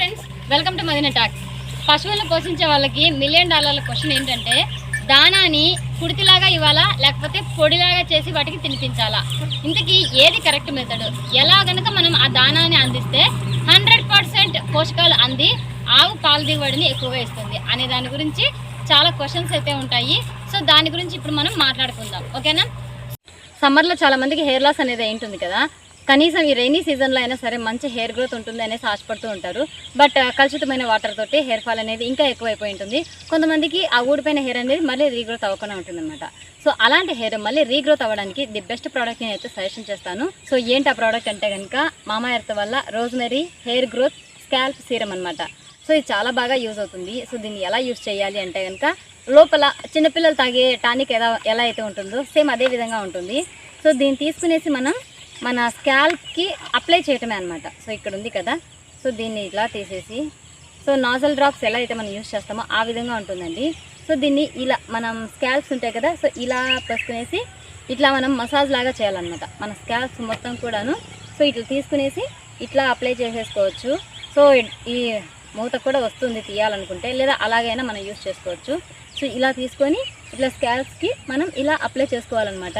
Friends welcome to Madina talks పశువులను పోషించే వాళ్ళకి మిలియన్ డాలర్ల క్వశ్చన్ ఏంటంటే దానాని కుడితిలాగా ఇవ్వాలా లేకపోతే పొడిలాగా చేసి వాటికి తినిపించాలా? ఇంతకీ ఏది కరెక్ట్ మెథడ్ ఎలా గనుక మనం ఆ దానాన్ని అందిస్తే హండ్రెడ్ పర్సెంట్ పోషకాలు అంది ఆవు పాల దిగుబడిని ఎక్కువగా ఇస్తుంది అనే దాని గురించి చాలా క్వశ్చన్స్ అయితే ఉంటాయి. సో దాని గురించి ఇప్పుడు మనం మాట్లాడుకుందాం. ఓకేనా? సమ్మర్లో చాలా మందికి హెయిర్ లాస్ అనేది ఉంటుంది కదా. కనీసం ఈ రైనీ సీజన్లో అయినా సరే మంచి హెయిర్ గ్రోత్ ఉంటుంది అనేసి ఆశపడుతూ ఉంటారు. బట్ కలుషితమైన వాటర్ తోటి హెయిర్ ఫాల్ అనేది ఇంకా ఎక్కువైపోయి ఉంటుంది. కొంతమందికి ఆ ఊడిపోయిన హెయిర్ అనేది మళ్ళీ రీగ్రోత్ అవ్వకుండా ఉంటుందన్నమాట. సో అలాంటి హెయిర్ మళ్ళీ రీగ్రోత్ అవ్వడానికి ది బెస్ట్ ప్రోడక్ట్ నేను అయితే సజెషన్ చేస్తాను. సో ఏంటి ఆ ప్రోడక్ట్ అంటే కనుక మామా ఎర్త్ వల్ల rosemary hair growth scalp serum అనమాట సో ఇది చాలా బాగా యూజ్ అవుతుంది. సో దీన్ని ఎలా యూజ్ చేయాలి అంటే కనుక లోపల చిన్నపిల్లలు తాగే టానిక్ ఎలా ఎలా అయితే ఉంటుందో సేమ్ అదే విధంగా ఉంటుంది. సో దీన్ని తీసుకునేసి మనం మన స్కాల్ప్కి అప్లై చేయటమే అనమాట సో ఇక్కడ ఉంది కదా. సో దీన్ని ఇలా తీసేసి సో నాజల్ డ్రాప్స్ ఎలా అయితే మనం యూజ్ చేస్తామో ఆ విధంగా ఉంటుందండి. సో దీన్ని ఇలా మనం స్కాల్ప్స్ ఉంటాయి కదా సో ఇలా పసుకునేసి ఇట్లా మనం మసాజ్ లాగా చేయాలన్నమాట. మన స్కాల్ప్స్ మొత్తం కూడాను సో ఇట్లా తీసుకునేసి ఇట్లా అప్లై చేసేసుకోవచ్చు. సో ఈ మూత కూడా వస్తుంది తీయాలనుకుంటే లేదా అలాగైనా మనం యూస్ చేసుకోవచ్చు. సో ఇలా తీసుకొని ఇట్లా స్కాల్ప్స్కి మనం ఇలా అప్లై చేసుకోవాలన్నమాట.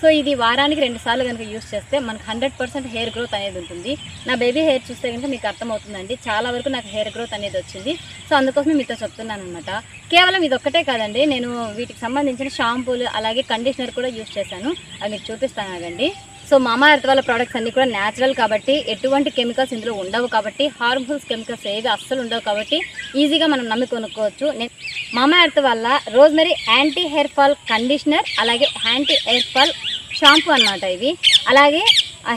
సో ఇది వారానికి రెండు సార్లు కనుక యూస్ చేస్తే మనకు హండ్రెడ్ పర్సెంట్ హెయిర్ గ్రోత్ అనేది ఉంటుంది. నా బేబీ హెయిర్ చూస్తే కనుక మీకు అర్థమవుతుందండి. చాలా వరకు నాకు హెయిర్ గ్రోత్ అనేది వచ్చింది. సో అందుకోసమే మీతో చెప్తున్నాను అనమాట కేవలం ఇది ఒక్కటే కాదండి. నేను వీటికి సంబంధించిన షాంపూలు అలాగే కండిషనర్ కూడా యూస్ చేశాను. అది మీకు చూపిస్తాను ఆగండి. సో మామా ఎర్త్ వాళ్ళ ప్రోడక్ట్స్ అన్ని కూడా న్యాచురల్ కాబట్టి ఎటువంటి కెమికల్స్ ఇందులో ఉండవు కాబట్టి హార్మ్ఫుల్స్ కెమికల్స్ ఏవి అస్సలు ఉండవు కాబట్టి ఈజీగా మనం నమ్మి కొనుక్కోవచ్చు. నేను మామా ఎర్త్ వల్ల rosemary anti hair fall conditioner అలాగే యాంటీ హెయిర్ ఫాల్ షాంపూ అనమాట ఇవి. అలాగే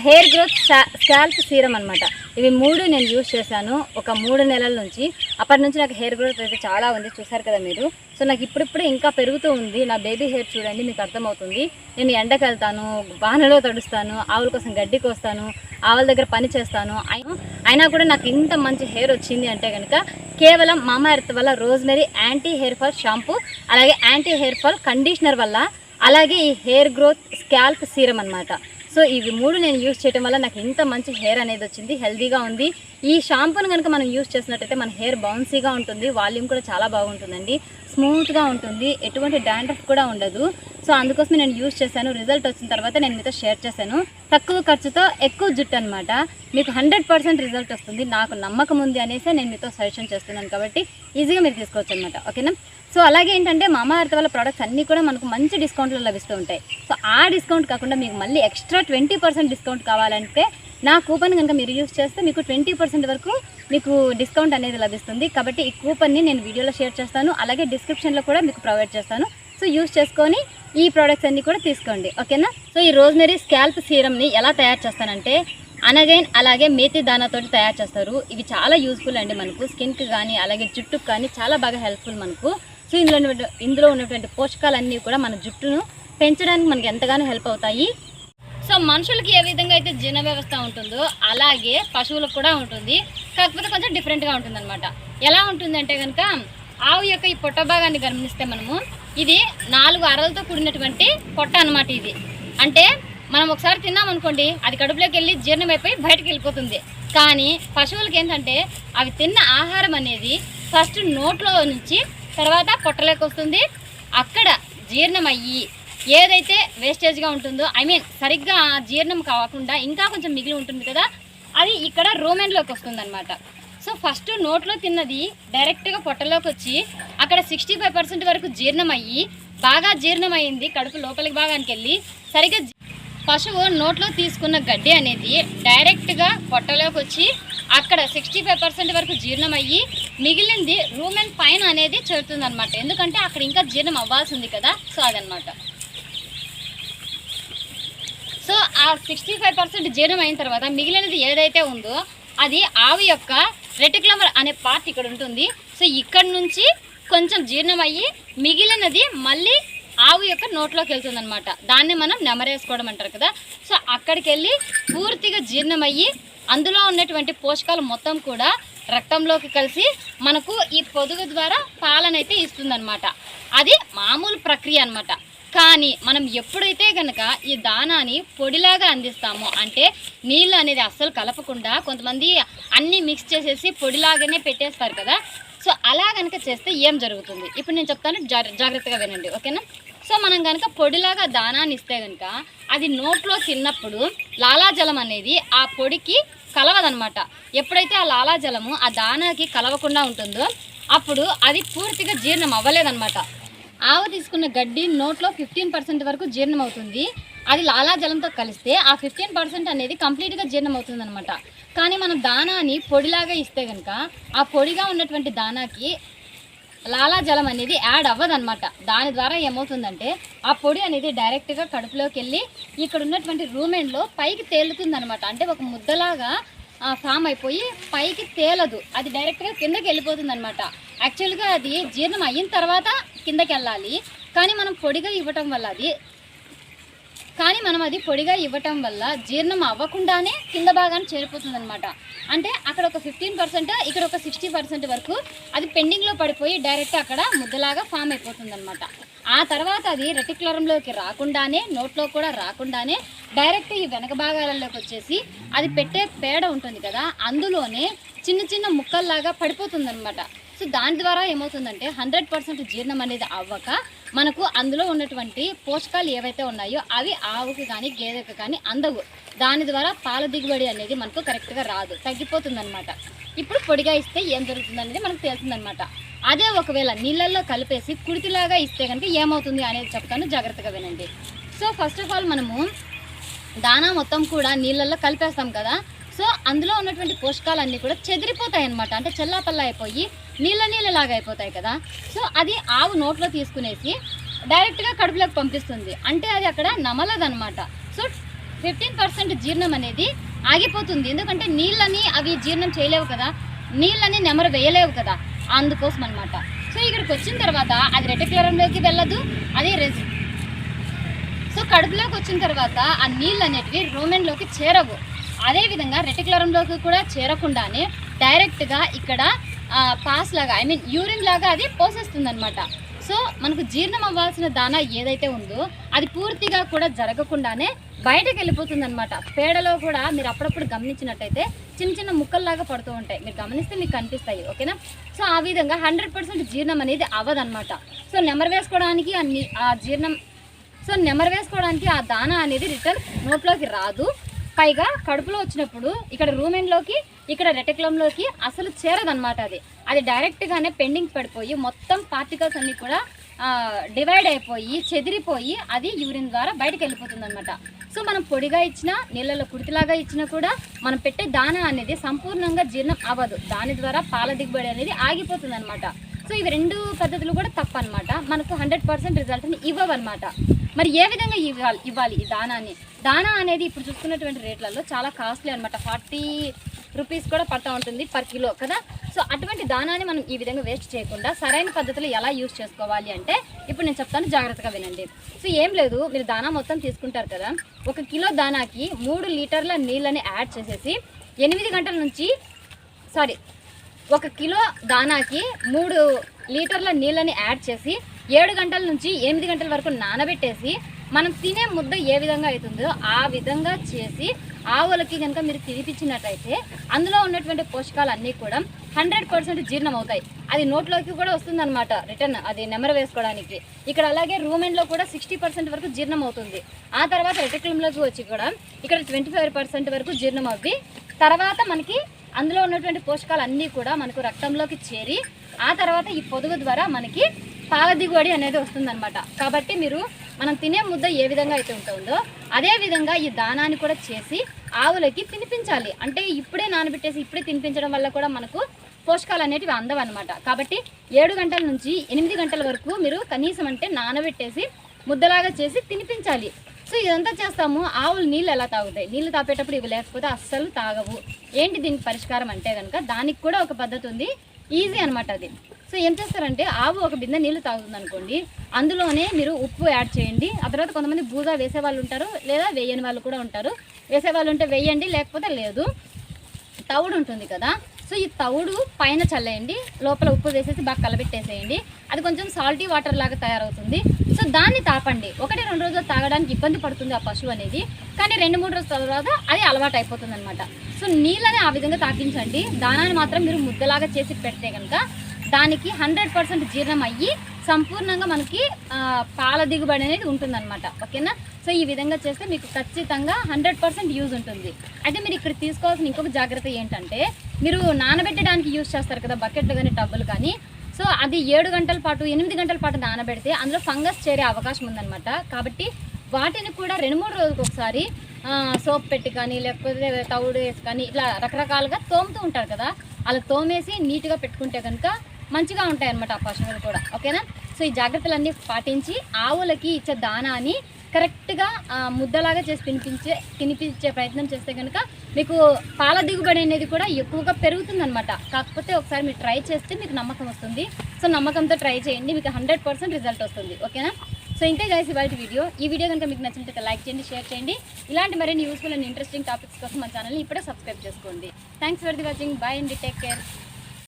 హెయిర్ గ్రోత్ స్కాల్ప్ సీరం అనమాట ఇవి మూడు నేను యూజ్ చేశాను ఒక మూడు నెలల నుంచి. అప్పటి నుంచి నాకు హెయిర్ గ్రోత్ అయితే చాలా ఉంది చూసారు కదా మీరు. సో నాకు ఇప్పుడిప్పుడే ఇంకా పెరుగుతూ ఉంది. నా బేబీ హెయిర్ చూడండి మీకు అర్థమవుతుంది. నేను ఎండకెళ్తాను వానలో తడుస్తాను ఆవుల కోసం గడ్డి కోస్తాను ఆవుల దగ్గర పని చేస్తాను. అయినా అయినా కూడా నాకు ఇంత మంచి హెయిర్ వచ్చింది అంటే కనుక కేవలం మామా ఎర్త్ వల్ల rosemary anti hair fall shampoo అలాగే యాంటీ హెయిర్ ఫాల్ కండిషనర్ వల్ల అలాగే ఈ హెయిర్ గ్రోత్ స్కాల్ప్ సీరం అన్నమాట. సో ఇవి మూడు నేను యూస్ చేయడం వల్ల నాకు ఇంత మంచి హెయిర్ అనేది వచ్చింది హెల్తీగా ఉంది. ఈ షాంపూను కనుక మనం యూస్ చేసినట్టయితే మన హెయిర్ బౌన్సీగా ఉంటుంది వాల్యూమ్ కూడా చాలా బాగుంటుందండి. స్మూత్గా ఉంటుంది. ఎటువంటి డాండ్రఫ్ కూడా ఉండదు. సో అందుకోసమే నేను యూజ్ చేశాను. రిజల్ట్ వచ్చిన తర్వాత నేను మీతో షేర్ చేశాను. తక్కువ ఖర్చుతో ఎక్కువ జుట్టు అనమాట మీకు హండ్రెడ్ పర్సెంట్ రిజల్ట్ వస్తుంది. నాకు నమ్మకం ఉంది అనేసి నేను మీతో సజెషన్ చేస్తున్నాను కాబట్టి ఈజీగా మీరు తీసుకోవచ్చు అనమాట ఓకేనా? సో అలాగే ఏంటంటే మామా అర్త వాళ్ళ ప్రోడక్ట్స్ అన్నీ కూడా మనకు మంచి డిస్కౌంట్లో లభిస్తూ ఉంటాయి. సో ఆ డిస్కౌంట్ కాకుండా మీకు మళ్ళీ ఎక్స్ట్రా ట్వంటీ పర్సెంట్ డిస్కౌంట్ కావాలంటే నా కూపన్ కనుక మీరు యూస్ చేస్తే మీకు ట్వంటీ పర్సెంట్ వరకు మీకు డిస్కౌంట్ అనేది లభిస్తుంది. కాబట్టి ఈ కూపన్ని నేను వీడియోలో షేర్ చేస్తాను. అలాగే డిస్క్రిప్షన్లో కూడా మీకు ప్రొవైడ్ చేస్తాను. సో యూస్ చేసుకొని ఈ ప్రోడక్ట్స్ అన్నీ కూడా తీసుకోండి. ఓకేనా? సో ఈ రోజ్మెరీ స్కాల్ప్ సీరమ్ని ఎలా తయారు చేస్తానంటే అనగైన్ అలాగే మేతి దానాతోటి తయారు చేస్తారు. ఇవి చాలా యూస్ఫుల్ అండి మనకు. స్కిన్కి కానీ అలాగే జుట్టుకు కానీ చాలా బాగా హెల్ప్ఫుల్ మనకు. సో ఇందులో ఇందులో ఉన్నటువంటి పోషకాలన్నీ కూడా మన జుట్టును పెంచడానికి మనకి ఎంతగానో హెల్ప్ అవుతాయి. సో మనుషులకి ఏ విధంగా అయితే జీర్ణ వ్యవస్థ ఉంటుందో అలాగే పశువులకు కూడా ఉంటుంది. కాకపోతే కొంచెం డిఫరెంట్గా ఉంటుంది అనమాట ఎలా ఉంటుందంటే కనుక ఆవు యొక్క ఈ పొట్ట భాగాన్ని గమనిస్తే మనము ఇది నాలుగు అరలతో కూడినటువంటి పొట్ట అనమాట ఇది. అంటే మనం ఒకసారి తిన్నామనుకోండి అది కడుపులోకి వెళ్ళి జీర్ణమైపోయి బయటకు వెళ్ళిపోతుంది. కానీ పశువులకి ఏంటంటే అవి తిన్న ఆహారం అనేది ఫస్ట్ నోట్లో నుంచి తర్వాత పొట్టలోకి వస్తుంది. అక్కడ జీర్ణమయ్యి ఏదైతే వేస్టేజ్గా ఉంటుందో ఐ మీన్ సరిగ్గా జీర్ణం కాకుండా ఇంకా కొంచెం మిగిలి ఉంటుంది కదా అది ఇక్కడ రోమెన్లోకి వస్తుందన్నమాట. సో ఫస్ట్ నోట్లో తిన్నది డైరెక్ట్గా పొట్టలోకి వచ్చి అక్కడ సిక్స్టీ ఫైవ్ పర్సెంట్ వరకు జీర్ణమయ్యి బాగా జీర్ణమైంది కడుపు లోపలికి భాగానికి వెళ్ళి సరిగ్గా పశువు నోట్లో తీసుకున్న గడ్డి అనేది డైరెక్ట్గా పొట్టలోకి వచ్చి అక్కడ సిక్స్టీ ఫైవ్ పర్సెంట్ వరకు జీర్ణమయ్యి మిగిలింది రూమెన్ పైన అనేది చేరుతుంది అనమాట ఎందుకంటే అక్కడ ఇంకా జీర్ణం అవ్వాల్సి ఉంది కదా సో అదనమాట సో ఆ సిక్స్టీ ఫైవ్ పర్సెంట్ జీర్ణం అయిన తర్వాత మిగిలినది ఏదైతే ఉందో అది ఆవు యొక్క రెటిక్లమర్ అనే పార్ట్ ఇక్కడ ఉంటుంది. సో ఇక్కడ నుంచి కొంచెం జీర్ణమయ్యి మిగిలినది మళ్ళీ ఆవు యొక్క నోట్లోకి వెళ్తుందనమాట దాన్ని మనం నెమరేసుకోవడం అంటారు కదా. సో అక్కడికి వెళ్ళి పూర్తిగా జీర్ణమయ్యి అందులో ఉన్నటువంటి పోషకాలు మొత్తం కూడా రక్తంలోకి కలిసి మనకు ఈ పొదుగు ద్వారా పాలనైతే ఇస్తుందన్నమాట. అది మామూలు ప్రక్రియ అనమాట కానీ మనం ఎప్పుడైతే కనుక ఈ దానాని పొడిలాగా అందిస్తామో అంటే నీళ్ళు అనేది అస్సలు కలపకుండా కొంతమంది అన్నీ మిక్స్ చేసేసి పొడిలాగానే పెట్టేస్తారు కదా సో అలా కనుక చేస్తే ఏం జరుగుతుంది? ఇప్పుడు నేను చెప్తాను జాగ్రత్తగా వినండి ఓకేనా? సో మనం కనుక పొడిలాగా దానాన్ని ఇస్తే కనుక అది నోట్లో తిన్నప్పుడు లాలాజలం అనేది ఆ పొడికి కలవదనమాట. ఎప్పుడైతే ఆ లాలాజలము ఆ దానాకి కలవకుండా ఉంటుందో అప్పుడు అది పూర్తిగా జీర్ణం అవ్వలేదన్నమాట ఆవు తీసుకున్న గడ్డి నోట్లో ఫిఫ్టీన్ పర్సెంట్ వరకు జీర్ణం అవుతుంది అది లాలాజలంతో కలిస్తే ఆ ఫిఫ్టీన్ పర్సెంట్ అనేది కంప్లీట్గా జీర్ణమవుతుంది అనమాట కానీ మనం దానాని పొడిలాగా ఇస్తే కనుక ఆ పొడిగా ఉన్నటువంటి దానాకి లాలాజలం అనేది యాడ్ అవ్వదనమాట దాని ద్వారా ఏమవుతుందంటే ఆ పొడి అనేది డైరెక్ట్గా కడుపులోకి వెళ్ళి ఇక్కడ ఉన్నటువంటి రూమెన్లో పైకి తేలుతుందన్నమాట. అంటే ఒక ముద్దలాగా ఫామ్ అయిపోయి పైకి తేలదు. అది డైరెక్ట్గా కిందకి వెళ్ళిపోతుంది అనమాట యాక్చువల్గా అది జీర్ణం అయిన తర్వాత కిందకి వెళ్ళాలి. కానీ మనం పొడిగా ఇవ్వటం వల్ల అది కానీ మనం అది పొడిగా ఇవ్వటం వల్ల జీర్ణం అవ్వకుండానే కింద భాగాన్ని చేరిపోతుంది అనమాట అంటే అక్కడ ఒక ఫిఫ్టీన్ పర్సెంట్ ఇక్కడ ఒక సిక్స్టీ పర్సెంట్ వరకు అది పెండింగ్లో పడిపోయి డైరెక్ట్ అక్కడ ముద్దలాగా ఫామ్ అయిపోతుంది అనమాట ఆ తర్వాత అది రెటిక్యులరంలోకి రాకుండానే నోట్లో కూడా రాకుండానే డైరెక్ట్ ఈ వెనక భాగాలలోకి వచ్చేసి అది పెట్టే పేడ ఉంటుంది కదా అందులోనే చిన్న చిన్న ముక్కల్లాగా పడిపోతుంది అనమాట సో దాని ద్వారా ఏమవుతుందంటే హండ్రెడ్ పర్సెంట్ జీర్ణం అనేది అవ్వక మనకు అందులో ఉన్నటువంటి పోషకాలు ఏవైతే ఉన్నాయో అవి ఆవుకు కానీ గేదెకి కానీ అందవు. దాని ద్వారా పాల దిగుబడి అనేది మనకు కరెక్ట్గా రాదు. తగ్గిపోతుందనమాట ఇప్పుడు పొడిగా ఇస్తే ఏం జరుగుతుంది అనేది మనకు తెలిసిందనమాట అదే ఒకవేళ నీళ్ళల్లో కలిపేసి కుడితిలాగా ఇస్తే కనుక ఏమవుతుంది అనేది చెప్తాను. జాగ్రత్తగా వినండి. సో ఫస్ట్ ఆఫ్ ఆల్ మనము దానా మొత్తం కూడా నీళ్ళల్లో కలిపేస్తాం కదా. సో అందులో ఉన్నటువంటి పోషకాలన్నీ కూడా చెదిరిపోతాయి అన్నమాట అంటే చెల్లాపల్లా అయిపోయి నీళ్ళ నీళ్ళలాగా అయిపోతాయి కదా. సో అది ఆవు నోట్లో తీసుకునేసి డైరెక్ట్గా కడుపులోకి పంపిస్తుంది. అంటే అది అక్కడ నమలదనమాట సో ఫిఫ్టీన్ పర్సెంట్ జీర్ణం అనేది ఆగిపోతుంది. ఎందుకంటే నీళ్ళని అవి జీర్ణం చేయలేవు కదా. నీళ్ళని నెమరు వేయలేవు కదా. అందుకోసం అనమాట సో ఇక్కడికి వచ్చిన తర్వాత అది రెటక్లరంలోకి వెళ్ళదు అది రెజ్ సో కడుపులోకి వచ్చిన తర్వాత ఆ నీళ్ళు అనేటివి రోమెన్లోకి చేరవు. అదేవిధంగా రెటిక్యులరంలోకి కూడా చేరకుండానే డైరెక్ట్గా ఇక్కడ పాస్ లాగా ఐ మీన్ యూరిన్ లాగా అది పోసేస్తుంది అనమాట సో మనకు జీర్ణం అవ్వాల్సిన దాన ఏదైతే ఉందో అది పూర్తిగా కూడా జరగకుండానే బయటకు వెళ్ళిపోతుంది అనమాట పేడలో కూడా మీరు అప్పుడప్పుడు గమనించినట్టయితే చిన్న చిన్న ముక్కల్లాగా పడుతూ ఉంటాయి. మీరు గమనిస్తే మీకు కనిపిస్తాయి ఓకేనా సో ఆ విధంగా హండ్రెడ్ పర్సెంట్ జీర్ణం అనేది అవ్వదనమాట సో నెమరు వేసుకోవడానికి అన్ని ఆ జీర్ణం సో నెమరు వేసుకోవడానికి ఆ దాన అనేది రిటర్న్ నోట్లోకి రాదు. పైగా కడుపులో వచ్చినప్పుడు ఇక్కడ రూమెన్లోకి ఇక్కడ రెటక్లంలోకి అసలు చేరదనమాట అది. అది డైరెక్ట్గానే పెండింగ్ పడిపోయి మొత్తం పార్టికల్స్ అన్నీ కూడా డివైడ్ అయిపోయి చెదిరిపోయి అది యూరిన్ ద్వారా బయటకు వెళ్ళిపోతుంది అనమాట సో మనం పొడిగా ఇచ్చినా నీళ్ళలో కుడితిలాగా ఇచ్చినా కూడా మనం పెట్టే దాన అనేది సంపూర్ణంగా జీర్ణం అవ్వదు. దాని ద్వారా పాల దిగుబడి అనేది ఆగిపోతుంది అనమాట సో ఇవి రెండు పద్ధతులు కూడా తప్పనమాట మనకు హండ్రెడ్ పర్సెంట్ రిజల్ట్ని ఇవ్వవన్నమాట. మరి ఏ విధంగా ఇవ్వాలి ఇవ్వాలి ఈ దానాన్ని దానా అనేది ఇప్పుడు చూసుకున్నటువంటి రేట్లలో చాలా కాస్ట్లీ అనమాట ఫార్టీ రూపీస్ కూడా పడతా ఉంటుంది పర్ కిలో కదా? సో అటువంటి దానాన్ని మనం ఈ విధంగా వేస్ట్ చేయకుండా సరైన పద్ధతిలో ఎలా యూజ్ చేసుకోవాలి అంటే ఇప్పుడు నేను చెప్తాను జాగ్రత్తగా వినండి. సో ఏం లేదు మీరు దానా మొత్తం తీసుకుంటారు కదా? ఒక కిలో దానాకి మూడు లీటర్ల నీళ్ళని యాడ్ చేసేసి ఎనిమిది గంటల నుంచి సారీ ఒక కిలో దానాకి మూడు లీటర్ల నీళ్ళని యాడ్ చేసి ఏడు గంటల నుంచి ఎనిమిది గంటల వరకు నానబెట్టేసి మనం తినే ముద్ద ఏ విధంగా అవుతుందో ఆ విధంగా చేసి ఆవులకి కనుక మీరు తినిపించినట్టయితే అందులో ఉన్నటువంటి పోషకాలు అన్నీ కూడా హండ్రెడ్ పర్సెంట్ జీర్ణం అవుతాయి. అది నోట్లోకి కూడా వస్తుందన్నమాట రిటర్న్ అది నెమర వేసుకోవడానికి. ఇక్కడ అలాగే రూమెన్లో కూడా సిక్స్టీ పర్సెంట్ వరకు జీర్ణం అవుతుంది. ఆ తర్వాత రెటిక్యులంలోకి వచ్చి కూడా ఇక్కడ ట్వంటీ ఫైవ్ పర్సెంట్ వరకు జీర్ణం అవ్వి తర్వాత మనకి అందులో ఉన్నటువంటి పోషకాలు అన్నీ కూడా మనకు రక్తంలోకి చేరి ఆ తర్వాత ఈ పొదుగు ద్వారా మనకి పాల దిగుబడి అనేది వస్తుందన్నమాట. కాబట్టి మీరు మనం తినే ముద్ద ఏ విధంగా అయితే ఉంటుందో అదే విధంగా ఈ దానాన్ని కూడా చేసి ఆవులకి తినిపించాలి. అంటే ఇప్పుడే నానబెట్టేసి ఇప్పుడే తినిపించడం వల్ల కూడా మనకు పోషకాలు అనేటివి అందవన్నమాట. కాబట్టి ఏడు గంటల నుంచి ఎనిమిది గంటల వరకు మీరు కనీసం అంటే నానబెట్టేసి ముద్దలాగా చేసి తినిపించాలి. సో ఇదంతా చేస్తాము. ఆవులు నీళ్ళు ఎలా తాగుతాయి? నీళ్ళు తాపేటప్పుడు ఇవి లేకపోతే అస్సలు తాగవు. ఏంటి దీనికి పరిష్కారం అంటే కనుక దానికి కూడా ఒక పద్ధతి ఉంది. ఈజీ అనమాట అది. సో ఏం చేస్తారంటే ఆవు ఒక బిందె నీళ్ళు తాగుతుంది అనుకోండి అందులోనే మీరు ఉప్పు యాడ్ చేయండి. ఆ తర్వాత కొంతమంది బూజా వేసే వాళ్ళు ఉంటారు లేదా వేయని వాళ్ళు కూడా ఉంటారు. వేసే వాళ్ళు ఉంటే వేయండి లేకపోతే లేదు. తవుడు ఉంటుంది కదా సో ఈ తవుడు పైన చల్లేయండి లోపల ఉప్పు వేసేసి బాగా కలబెట్టేసేయండి. అది కొంచెం సాల్టీ వాటర్ లాగా తయారవుతుంది. సో దాన్ని తాపండి. ఒకటి రెండు రోజులు తాగడానికి ఇబ్బంది పడుతుంది ఆ పశువు అనేది. కానీ రెండు మూడు రోజుల తర్వాత అది అలవాటు అయిపోతుంది అనమాట సో నీళ్ళని ఆ విధంగా తాకించండి దానాన్ని మాత్రం మీరు ముద్దలాగా చేసి పెడితే కనుక దానికి హండ్రెడ్ పర్సెంట్ జీర్ణం అయ్యి సంపూర్ణంగా మనకి పాల దిగుబడి అనేది ఉంటుందన్నమాట. ఓకేనా? సో ఈ విధంగా చేస్తే మీకు ఖచ్చితంగా హండ్రెడ్ పర్సెంట్ యూజ్ ఉంటుంది. అయితే మీరు ఇక్కడ తీసుకోవాల్సిన ఇంకొక జాగ్రత్త ఏంటంటే మీరు నానబెట్టడానికి యూజ్ చేస్తారు కదా బకెట్లు కానీ టబ్బులు కానీ సో అది ఏడు గంటల పాటు ఎనిమిది గంటల పాటు నానబెడితే అందులో ఫంగస్ చేరే అవకాశం ఉందన్నమాట. కాబట్టి వాటిని కూడా రెండు మూడు రోజులకు ఒకసారి సోప్ పెట్టి కానీ లేకపోతే తవుడు వేసి కానీ ఇట్లా రకరకాలుగా తోముతూ ఉంటారు కదా. అలా తోమేసి నీట్గా పెట్టుకుంటే కనుక మంచిగా ఉంటాయి అనమాట ఆ పశువులు కూడా. ఓకేనా? సో ఈ జాగ్రత్తలన్నీ పాటించి ఆవులకి ఇచ్చే దానాన్ని కరెక్ట్గా ముద్దలాగా చేసి తినిపించే తినిపించే ప్రయత్నం చేస్తే కనుక మీకు పాల దిగుబడి అనేది కూడా ఎక్కువగా పెరుగుతుంది అనమాట కాకపోతే ఒకసారి మీరు ట్రై చేస్తే మీకు నమ్మకం వస్తుంది. సో నమ్మకంతో ట్రై చేయండి. మీకు హండ్రెడ్ పర్సెంట్ రిజల్ట్ వస్తుంది. ఓకేనా? సో ఇంతే గైస్ ఇవాళ వీడియో. ఈ వీడియో కనుక మీకు నచ్చినట్లయితే లైక్ చేయండి షేర్ చేయండి. ఇలాంటి మరిన్ని యూస్ఫుల్ అండ్ ఇంట్రెస్టింగ్ టాపిక్స్ కోసం మన ఛానల్ని ఇప్పుడే సబ్స్క్రైబ్ చేసుకోండి. Thanks for the watching bye అండి. Take care